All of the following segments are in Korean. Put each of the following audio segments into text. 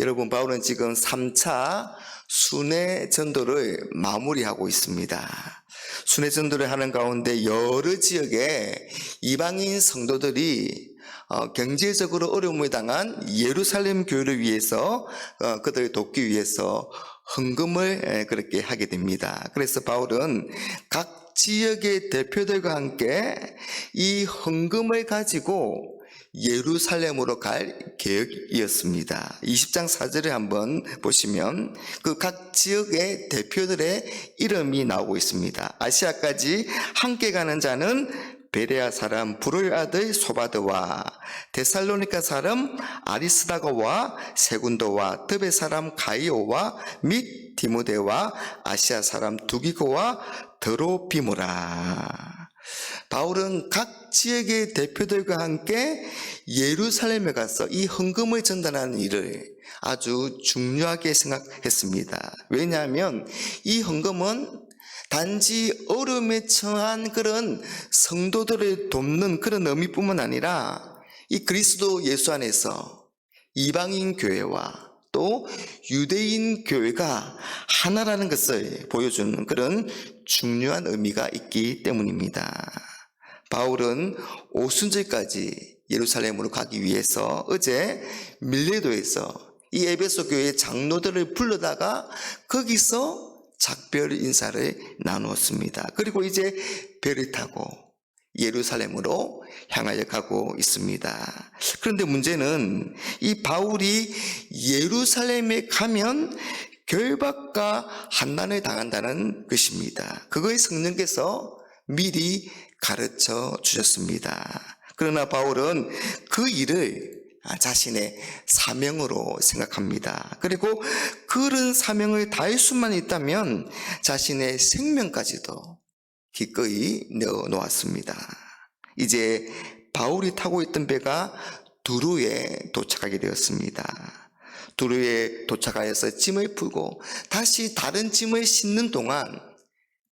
여러분 바울은 지금 3차 순회 전도를 마무리하고 있습니다. 순회 전도를 하는 가운데 여러 지역에 이방인 성도들이 어, 경제적으로 어려움을 당한 예루살렘 교회를 위해서 어, 그들을 돕기 위해서 헌금을 에, 그렇게 하게 됩니다. 그래서 바울은 각 지역의 대표들과 함께 이 헌금을 가지고 예루살렘으로 갈 계획이었습니다. 20장 4절을 한번 보시면 그 각 지역의 대표들의 이름이 나오고 있습니다. 아시아까지 함께 가는 자는 베레아 사람 불의 아들 소바드와 데살로니카 사람 아리스다고와 세군도와 드베 사람 가이오와 및 디모데와 아시아 사람 두기고와 드로비모라. 바울은 각 지역의 대표들과 함께 예루살렘에 가서 이 헌금을 전달하는 일을 아주 중요하게 생각했습니다. 왜냐하면 이 헌금은 단지 어려움에 처한 그런 성도들을 돕는 그런 의미뿐만 아니라 이 그리스도 예수 안에서 이방인 교회와 또 유대인 교회가 하나라는 것을 보여주는 그런 중요한 의미가 있기 때문입니다. 바울은 오순절까지 예루살렘으로 가기 위해서 어제 밀레도에서 이 에베소 교회 장로들을 불러다가 거기서 작별 인사를 나누었습니다. 그리고 이제 배를 타고 예루살렘으로 향하여 가고 있습니다. 그런데 문제는 이 바울이 예루살렘에 가면 결박과 한난을 당한다는 것입니다. 그거에 성령께서 미리 가르쳐 주셨습니다. 그러나 바울은 그 일을 자신의 사명으로 생각합니다. 그리고 그런 사명을 다할 수만 있다면 자신의 생명까지도 기꺼이 내어 놓았습니다. 이제 바울이 타고 있던 배가 두루에 도착하게 되었습니다. 두루에 도착하여서 짐을 풀고 다시 다른 짐을 싣는 동안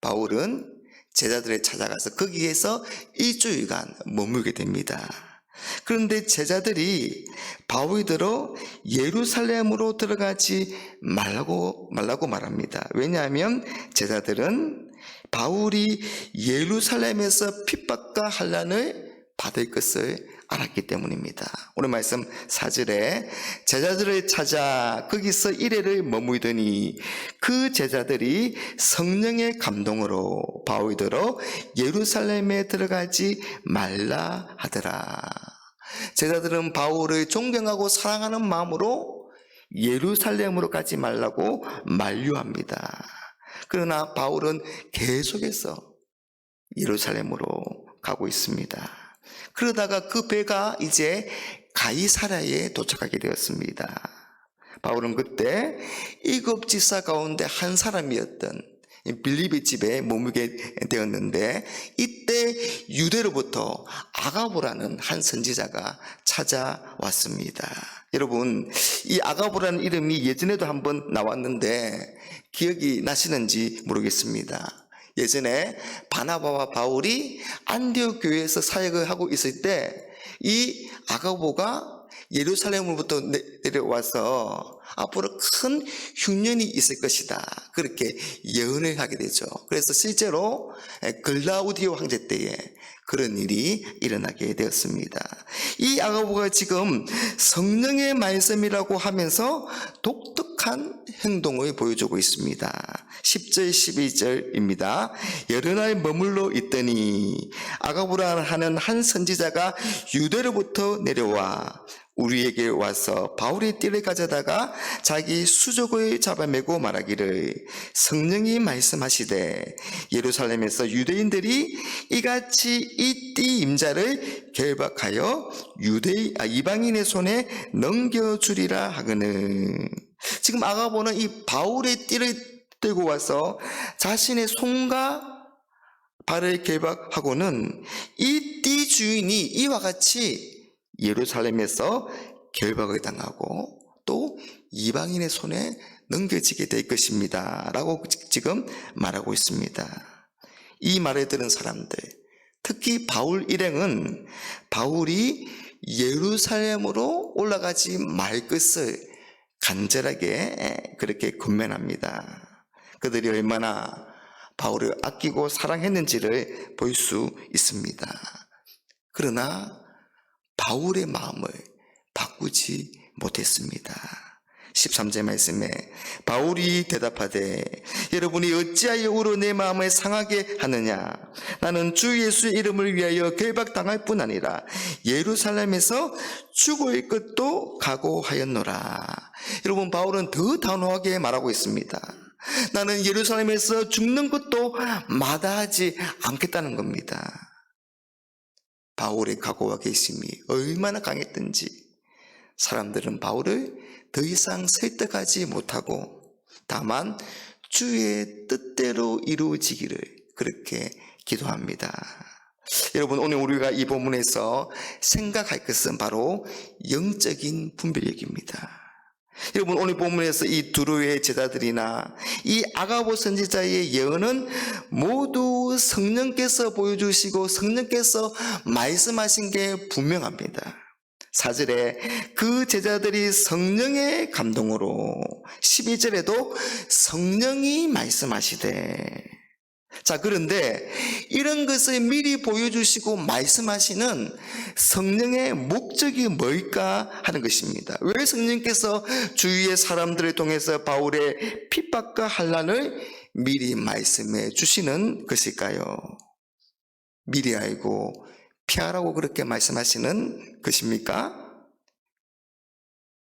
바울은 제자들을 찾아가서 거기에서 일주일간 머물게 됩니다. 그런데 제자들이 바울이 들어 예루살렘으로 들어가지 말라고 말라고 말합니다. 왜냐하면 제자들은 바울이 예루살렘에서 핍박과 환란을 받을 것을 알았기 때문입니다. 오늘 말씀 4절에 제자들을 찾아 거기서 이래를 머물더니 그 제자들이 성령의 감동으로 바울들어 예루살렘에 들어가지 말라 하더라. 제자들은 바울을 존경하고 사랑하는 마음으로 예루살렘으로 가지 말라고 만류합니다. 그러나 바울은 계속해서 예루살렘으로 가고 있습니다. 그러다가 그 배가 이제 가이사라에 도착하게 되었습니다. 바울은 그때 이급 지사 가운데 한 사람이었던 빌립의 집에 머물게 되었는데 이때 유대로부터 아가보라는 한 선지자가 찾아왔습니다. 여러분 이 아가보라는 이름이 예전에도 한번 나왔는데 기억이 나시는지 모르겠습니다. 예전에 바나바와 바울이 안디옥 교회에서 사역을 하고 있을 때 이 아가보가 예루살렘으로부터 내려와서 앞으로 큰 흉년이 있을 것이다. 그렇게 예언을 하게 되죠. 그래서 실제로 글라우디오 황제 때에 그런 일이 일어나게 되었습니다. 이 아가보가 지금 성령의 말씀이라고 하면서 독특한 행동을 보여주고 있습니다. 10절, 12절입니다. 여러 날 머물러 있더니 아가보라 하는 한 선지자가 유대로부터 내려와 우리에게 와서 바울의 띠를 가져다가 자기 수족을 잡아매고 말하기를 성령이 말씀하시되 예루살렘에서 유대인들이 이같이 이 띠 임자를 결박하여 유대 아, 이방인의 손에 넘겨주리라 하거늘. 지금 아가보는 이 바울의 띠를 들고 와서 자신의 손과 발을 결박하고는 이 띠 주인이 이와 같이 예루살렘에서 결박을 당하고 또 이방인의 손에 넘겨지게 될 것입니다. 라고 지금 말하고 있습니다. 이 말을 들은 사람들, 특히 바울 일행은 바울이 예루살렘으로 올라가지 말 것을 간절하게 그렇게 권면합니다. 그들이 얼마나 바울을 아끼고 사랑했는지를 볼 수 있습니다. 그러나 바울의 마음을 바꾸지 못했습니다. 13절 말씀에 바울이 대답하되 여러분이 어찌하여 우로 내 마음을 상하게 하느냐? 나는 주 예수의 이름을 위하여 결박당할 뿐 아니라 예루살렘에서 죽을 것도 각오하였노라. 여러분 바울은 더 단호하게 말하고 있습니다. 나는 예루살렘에서 죽는 것도 마다하지 않겠다는 겁니다 바울의 각오와 결심이 얼마나 강했던지 사람들은 바울을 더 이상 설득하지 못하고 다만 주의 뜻대로 이루어지기를 그렇게 기도합니다. 여러분 오늘 우리가 이 본문에서 생각할 것은 바로 영적인 분별력입니다. 여러분 오늘 본문에서 이 두루의 제자들이나 이 아가보 선지자의 예언은 모두 성령께서 보여주시고 성령께서 말씀하신 게 분명합니다. 사절에 그 제자들이 성령의 감동으로 12절에도 성령이 말씀하시되 자 그런데 이런 것을 미리 보여주시고 말씀하시는 성령의 목적이 뭘까 하는 것입니다. 왜 성령께서 주위의 사람들을 통해서 바울의 핍박과 환란을 미리 말씀해 주시는 것일까요? 미리 알고 피하라고 그렇게 말씀하시는 것입니까?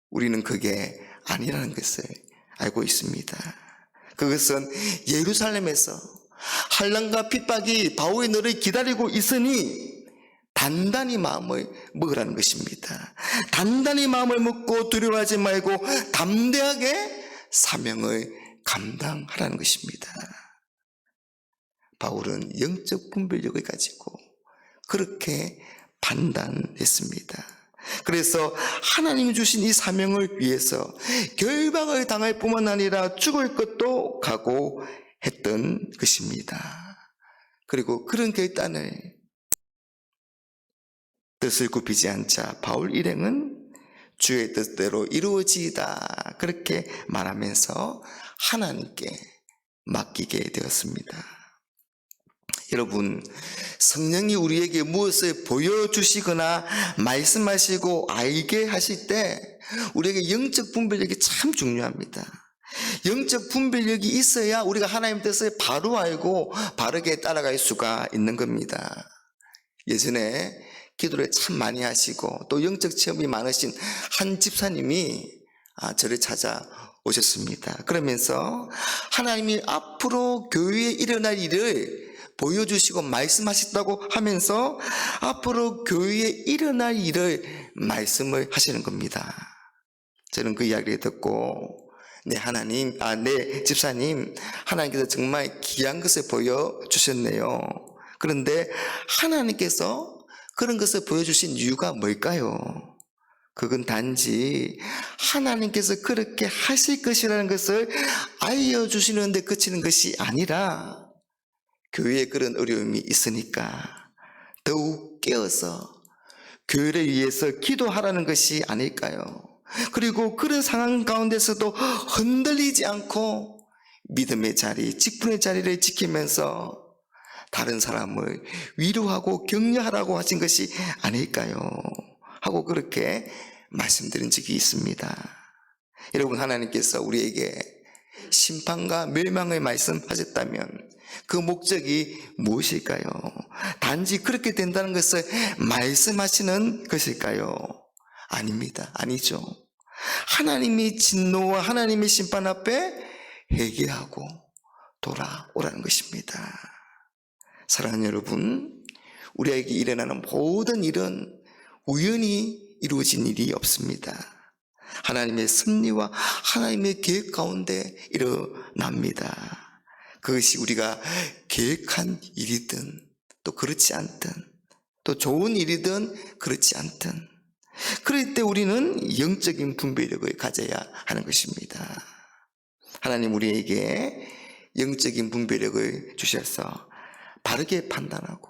우리는 그게 아니라는 것을 알고 있습니다. 그것은 예루살렘에서 한란과 핍박이 바울의 너를 기다리고 있으니 단단히 마음을 먹으라는 것입니다. 단단히 마음을 먹고 두려워하지 말고 담대하게 사명을 감당하라는 것입니다. 바울은 영적 분별력을 가지고 그렇게 판단했습니다. 그래서 하나님이 주신 이 사명을 위해서 결박을 당할 뿐만 아니라 죽을 것도 각오했 던 것입니다. 그리고 그런 결단을 뜻을 굽히지 않자 바울 일행은 주의 뜻대로 이루어지이다 그렇게 말하면서 하나님께 맡기게 되었습니다. 여러분, 성령이 우리에게 무엇을 보여주시거나 말씀하시고 알게 하실 때 우리에게 영적 분별력이 참 중요합니다. 영적 분별력이 있어야 우리가 하나님 뜻을 바로 알고 바르게 따라갈 수가 있는 겁니다. 예전에 기도를 참 많이 하시고 또 영적 체험이 많으신 한 집사님이 아, 저를 찾아 오셨습니다. 그러면서 하나님이 앞으로 교회에 일어날 일을 보여주시고 말씀하셨다고 하면서 앞으로 교회에 일어날 일을 말씀을 하시는 겁니다. 저는 그 이야기를 듣고 네 하나님, 아, 네 집사님, 하나님께서 정말 귀한 것을 보여주셨네요. 그런데 하나님께서 그런 것을 보여주신 이유가 뭘까요? 그건 단지 하나님께서 그렇게 하실 것이라는 것을 알려주시는데 그치는 것이 아니라 교회에 그런 어려움이 있으니까 더욱 깨어서 교회를 위해서 기도하라는 것이 아닐까요? 그리고 그런 상황 가운데서도 흔들리지 않고 믿음의 자리, 직분의 자리를 지키면서 다른 사람을 위로하고 격려하라고 하신 것이 아닐까요? 하고 그렇게 말씀드린 적이 있습니다. 여러분, 하나님께서 우리에게 심판과 멸망을 말씀하셨다면 그 목적이 무엇일까요? 단지 그렇게 된다는 것을 말씀하시는 것일까요? 아닙니다. 아니죠. 하나님이 진노와 하나님의 심판 앞에 회개하고 돌아오라는 것입니다. 사랑하는 여러분, 우리에게 일어나는 모든 일은 우연히 이루어진 일이 없습니다. 하나님의 섭리와 하나님의 계획 가운데 일어납니다. 그것이 우리가 계획한 일이든 또 그렇지 않든 또 좋은 일이든 그렇지 않든 그럴 때 우리는 영적인 분별력을 가져야 하는 것입니다. 하나님 우리에게 영적인 분별력을 주셔서 바르게 판단하고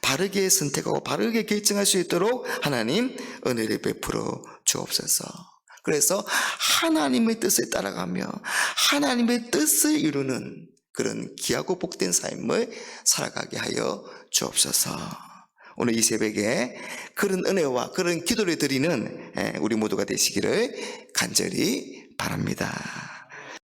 바르게 선택하고 바르게 결정할 수 있도록 하나님 은혜를 베풀어 주옵소서. 그래서 하나님의 뜻에 따라가며 하나님의 뜻을 이루는 그런 귀하고 복된 삶을 살아가게 하여 주옵소서. 오늘 이 새벽에 그런 은혜와 그런 기도를 드리는 예, 우리 모두가 되시기를 간절히 바랍니다.